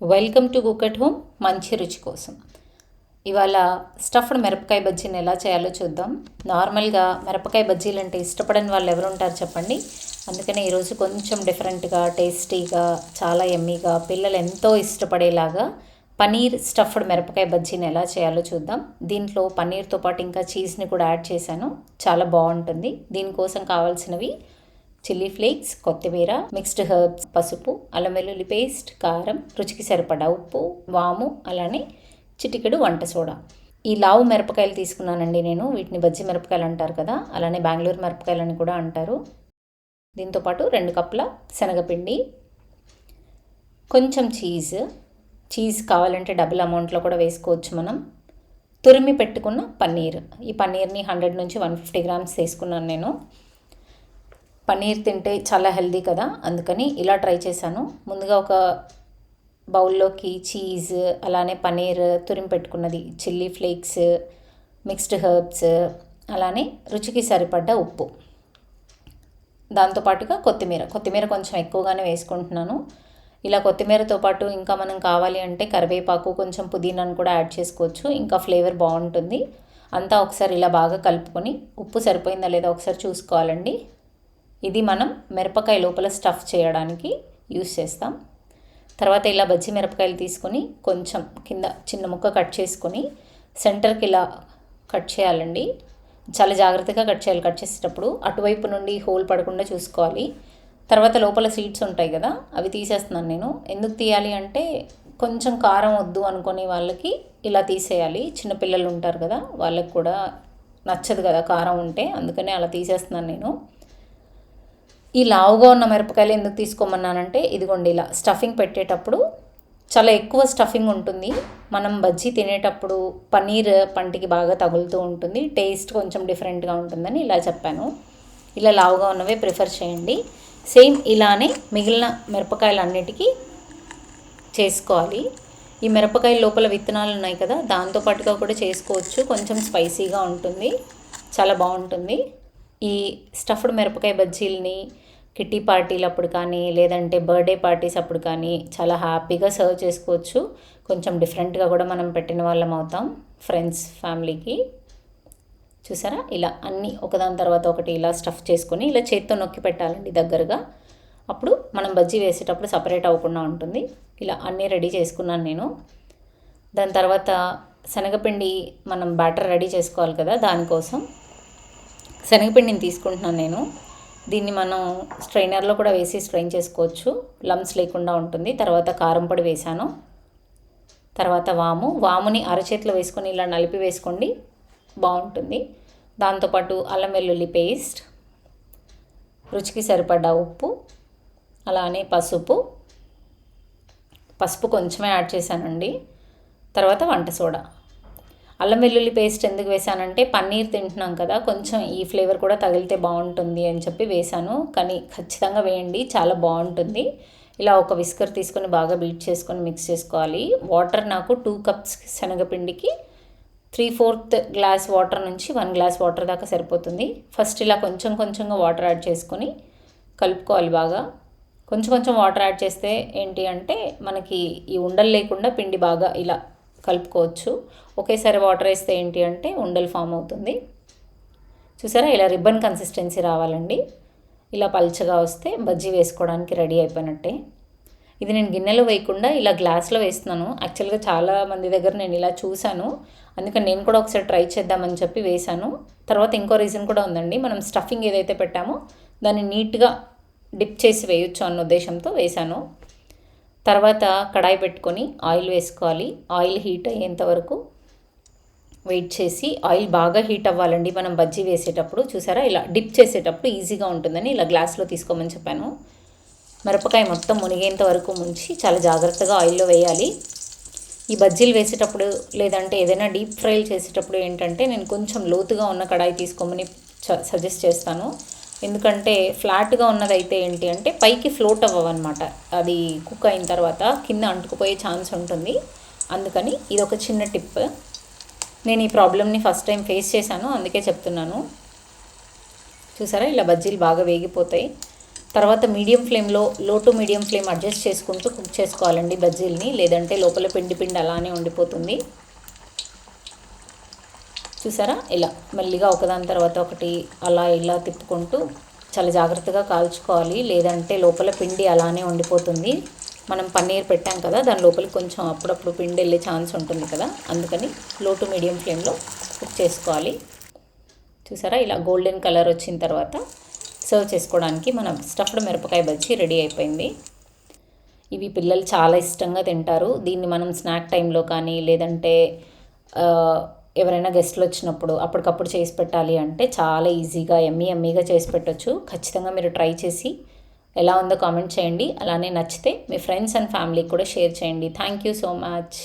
Welcome to cook at home మంచి రుచి కోసం. ఇవాళ స్టఫ్డ్ మిరపకాయ బజ్జీని ఎలా చేయాలో చూద్దాం. నార్మల్గా మిరపకాయ బజ్జీలు అంటే ఇష్టపడని వాళ్ళు ఎవరు ఉంటారు చెప్పండి. అందుకనే ఈరోజు కొంచెం డిఫరెంట్గా టేస్టీగా చాలా ఎమ్మీగా పిల్లలు ఎంతో ఇష్టపడేలాగా పనీర్ స్టఫ్డ్ మిరపకాయ బజ్జీని ఎలా చేయాలో చూద్దాం. దీంట్లో పన్నీర్తో పాటు ఇంకా చీజ్ని కూడా యాడ్ చేశాను. చాలా బాగుంటుంది. దీనికోసం కావాల్సినవి చిల్లీ ఫ్లేక్స్ కొత్తిమీర మిక్స్డ్ హర్బ్స్ పసుపు అల్లం వెల్లుల్లి పేస్ట్ కారం రుచికి సరిపడా ఉప్పు వాము అలానే చిటికెడు వంట సోడా. ఈ లావు మిరపకాయలు తీసుకున్నానండి నేను. వీటిని బజ్జి మిరపకాయలు అంటారు కదా అలానే బెంగళూరు మిరపకాయలు అని కూడా అంటారు. దీంతోపాటు రెండు కప్పుల శనగపిండి కొంచెం చీజ్. చీజ్ కావాలంటే డబుల్ అమౌంట్లో కూడా వేసుకోవచ్చు మనం. తురిమి పెట్టుకున్న పన్నీర్. ఈ పన్నీర్ని హండ్రెడ్ నుంచి వన్ ఫిఫ్టీ గ్రామ్స్ తీసుకున్నాను నేను. పన్నీర్ తింటే చాలా హెల్దీ కదా అందుకని ఇలా ట్రై చేశాను. ముందుగా ఒక బౌల్లోకి చీజ్ అలానే పన్నీర్ తురిమి పెట్టుకున్నది చిల్లీ ఫ్లేక్స్ మిక్స్డ్ హర్బ్స్ అలానే రుచికి సరిపడ్డ ఉప్పు. దాంతోపాటుగా కొత్తిమీర కొత్తిమీర కొంచెం ఎక్కువగానే వేసుకుంటున్నాను. ఇలా కొత్తిమీరతో పాటు ఇంకా మనం కావాలి అంటే కరివేపాకు కొంచెం పుదీనాను కూడా యాడ్ చేసుకోవచ్చు. ఇంకా ఫ్లేవర్ బాగుంటుంది. అంతా ఒకసారి ఇలా బాగా కలుపుకొని ఉప్పు సరిపోయిందా లేదా ఒకసారి చూసుకోవాలండి. ఇది మనం మిరపకాయ లోపల స్టఫ్ చేయడానికి యూస్ చేస్తాం. తర్వాత ఇలా బజ్జి మిరపకాయలు తీసుకొని కొంచెం కింద చిన్న ముక్క కట్ చేసుకొని సెంటర్కి ఇలా కట్ చేయాలండి. చాలా జాగ్రత్తగా కట్ చేయాలి. కట్ చేసేటప్పుడు అటువైపు నుండి హోల్ పడకుండా చూసుకోవాలి. తర్వాత లోపల సీడ్స్ ఉంటాయి కదా అవి తీసేస్తున్నాను నేను. ఎందుకు తీయాలి అంటే కొంచెం కారం వద్దు అనుకునే వాళ్ళకి ఇలా తీసేయాలి. చిన్నపిల్లలు ఉంటారు కదా వాళ్ళకి కూడా నచ్చదు కదా కారం ఉంటే అందుకనే అలా తీసేస్తున్నాను నేను. ఈ లావుగా ఉన్న మిరపకాయలు ఎందుకు తీసుకోమన్నానంటే ఇదిగోండి ఇలా స్టఫింగ్ పెట్టేటప్పుడు చాలా ఎక్కువ స్టఫింగ్ ఉంటుంది. మనం బజ్జీ తినేటప్పుడు పన్నీర్ పంటికి బాగా తగులుతూ ఉంటుంది. టేస్ట్ కొంచెం డిఫరెంట్గా ఉంటుందని ఇలా చెప్పాను. ఇలా లావుగా ఉన్నవే ప్రిఫర్ చేయండి. సేమ్ ఇలానే మిగిలిన మిరపకాయలు అన్నిటికీ చేసుకోవాలి. ఈ మిరపకాయ లోపల విత్తనాలు ఉన్నాయి కదా దాంతోపాటుగా కూడా చేసుకోవచ్చు. కొంచెం స్పైసీగా ఉంటుంది. చాలా బాగుంటుంది. ఈ స్టఫ్డ్ మిరపకాయ బజ్జీలని కిట్టి పార్టీలు అప్పుడు కానీ లేదంటే బర్త్డే పార్టీస్ అప్పుడు కానీ చాలా హ్యాపీగా సర్వ్ చేసుకోవచ్చు. కొంచెం డిఫరెంట్గా కూడా మనం పెట్టిన వాళ్ళం అవుతాం ఫ్రెండ్స్ ఫ్యామిలీకి. చూసారా? ఇలా అన్నీ ఒకదాని తర్వాత ఒకటి ఇలా స్టఫ్ చేసుకొని ఇలా చేత్తో నొక్కి పెట్టాలండి దగ్గరగా. అప్పుడు మనం బజ్జీ వేసేటప్పుడు సపరేట్ అవ్వకుండా ఉంటుంది. ఇలా అన్నీ రెడీ చేసుకున్నాను నేను. దాని తర్వాత శనగపిండి మనం బ్యాటర్ రెడీ చేసుకోవాలి కదా దానికోసం. శనగపిండిని తీసుకుంటున్నాను నేను. దీన్ని మనం స్ట్రైనర్లో కూడా వేసి స్ట్రైన్ చేసుకోవచ్చు. లమ్స్ లేకుండా ఉంటుంది. తర్వాత కారం పొడి వేసాను తర్వాత వాము. వాముని అరచేతిలో వేసుకొని ఇలా నలిపి వేసుకోండి. బాగుంటుంది. దాంతోపాటు అల్లం వెల్లుల్లి పేస్ట్ రుచికి సరిపడ్డ ఉప్పు అలానే పసుపు. పసుపు కొంచెమే యాడ్ చేశానండి. తర్వాత వంట సోడా. అల్లం వెల్లుల్లి పేస్ట్ ఎందుకు వేసానంటే పన్నీర్ తింటున్నాం కదా కొంచెం ఈ ఫ్లేవర్ కూడా తగిలితే బాగుంటుంది అని చెప్పి వేసాను కానీ ఖచ్చితంగా వేయండి చాలా బాగుంటుంది. ఇలా ఒక విస్కర్ తీసుకొని బాగా బీట్ చేసుకొని మిక్స్ చేసుకోవాలి. వాటర్ నాకు టూ కప్స్ శనగపిండికి త్రీ ఫోర్త్ గ్లాస్ వాటర్ నుంచి వన్ గ్లాస్ వాటర్ దాకా సరిపోతుంది. ఫస్ట్ ఇలా కొంచెం కొంచెంగా వాటర్ యాడ్ చేసుకొని కలుపుకోవాలి బాగా. కొంచెం కొంచెం వాటర్ యాడ్ చేస్తే ఏంటి అంటే మనకి ఈ ఉండలు లేకుండా పిండి బాగా ఇలా కలుపుకోవచ్చు. ఒకేసారి వాటర్ వేస్తే ఏంటి అంటే ఉండలు ఫామ్ అవుతుంది. చూసారా? ఇలా రిబ్బన్ కన్సిస్టెన్సీ రావాలండి. ఇలా పల్చగా వస్తే బజ్జీ వేసుకోవడానికి రెడీ అయిపోయినట్టే. ఇది నేను గిన్నెలో వేయకుండా ఇలా గ్లాస్లో వేస్తున్నాను. యాక్చువల్గా చాలా మంది దగ్గర నేను ఇలా చూశాను. అందుకని నేను కూడా ఒకసారి ట్రై చేద్దామని చెప్పి వేశాను. తర్వాత ఇంకో రీజన్ కూడా ఉందండి. మనం స్టఫింగ్ ఏదైతే పెట్టామో దాన్ని నీట్గా డిప్ చేసి వేయొచ్చు అన్న ఉద్దేశంతో వేశాను. తర్వాత కడాయి పెట్టుకొని ఆయిల్ వేసుకోవాలి. ఆయిల్ హీట్ అయ్యేంత వరకు వెయిట్ చేసి ఆయిల్ బాగా హీట్ అవ్వాలండి. మనం బజ్జీ వేసేటప్పుడు చూసారా? ఇలా డిప్ చేసేటప్పుడు ఈజీగా ఉంటుందని ఇలా గ్లాస్లో తీసుకోమని చెప్పాను. మిరపకాయ మొత్తం మునిగేంత వరకు ముంచి చాలా జాగ్రత్తగా ఆయిల్లో వేయాలి. ఈ బజ్జీలు వేసేటప్పుడు లేదంటే ఏదైనా డీప్ ఫ్రై చేసేటప్పుడు ఏంటంటే నేను కొంచెం లోతుగా ఉన్న కడాయి తీసుకోమని సజెస్ట్ చేస్తాను. ఎందుకంటే ఫ్లాట్గా ఉన్నదైతే ఏంటి అంటే పైకి ఫ్లోట్ అవ్వవన్నమాట. అది కుక్ అయిన తర్వాత కింద అంటుకుపోయే ఛాన్స్ ఉంటుంది. అందుకని ఇది ఒక చిన్న టిప్. నేను ఈ ప్రాబ్లమ్ని ఫస్ట్ టైం ఫేస్ చేశాను అందుకే చెప్తున్నాను. చూసారా? ఇలా బజ్జీలు బాగా వేగిపోతాయి. తర్వాత మీడియం ఫ్లేమ్లో low to medium flame adjust చేసుకుంటూ కుక్ చేసుకోవాలండి బజ్జీల్ని. లేదంటే లోపల పిండి పిండి అలానే ఉండిపోతుంది. చూసారా? ఇలా మెల్లిగా ఒకదాని తర్వాత ఒకటి అలా ఇలా తిప్పుకుంటూ చాలా జాగ్రత్తగా కాల్చుకోవాలి. లేదంటే లోపల పిండి అలానే ఉండిపోతుంది. మనం పన్నీర్ పెట్టాం కదా దాని లోపలికి కొంచెం అప్పుడప్పుడు పిండి వెళ్ళే ఛాన్స్ ఉంటుంది కదా అందుకని లో టు మీడియం ఫ్లేమ్లో కుక్ చేసుకోవాలి. చూసారా? ఇలా గోల్డెన్ కలర్ వచ్చిన తర్వాత సర్వ్ చేసుకోవడానికి మన స్టఫ్డ్ మిరపకాయ బజ్జీ రెడీ అయిపోయింది. ఇవి పిల్లలు చాలా ఇష్టంగా తింటారు. దీన్ని మనం స్నాక్ టైంలో కానీ లేదంటే ఎవరైనా గెస్ట్లు వచ్చినప్పుడు అప్పటికప్పుడు చేసి పెట్టాలి అంటే చాలా ఈజీగా ఎమ్మీ ఎమ్మీగా చేసి పెట్టొచ్చు. ఖచ్చితంగా మీరు ట్రై చేసి ఎలా ఉందో కామెంట్ చేయండి. అలానే నచ్చితే మీ ఫ్రెండ్స్ అండ్ ఫ్యామిలీకి కూడా షేర్ చేయండి. Thank you so much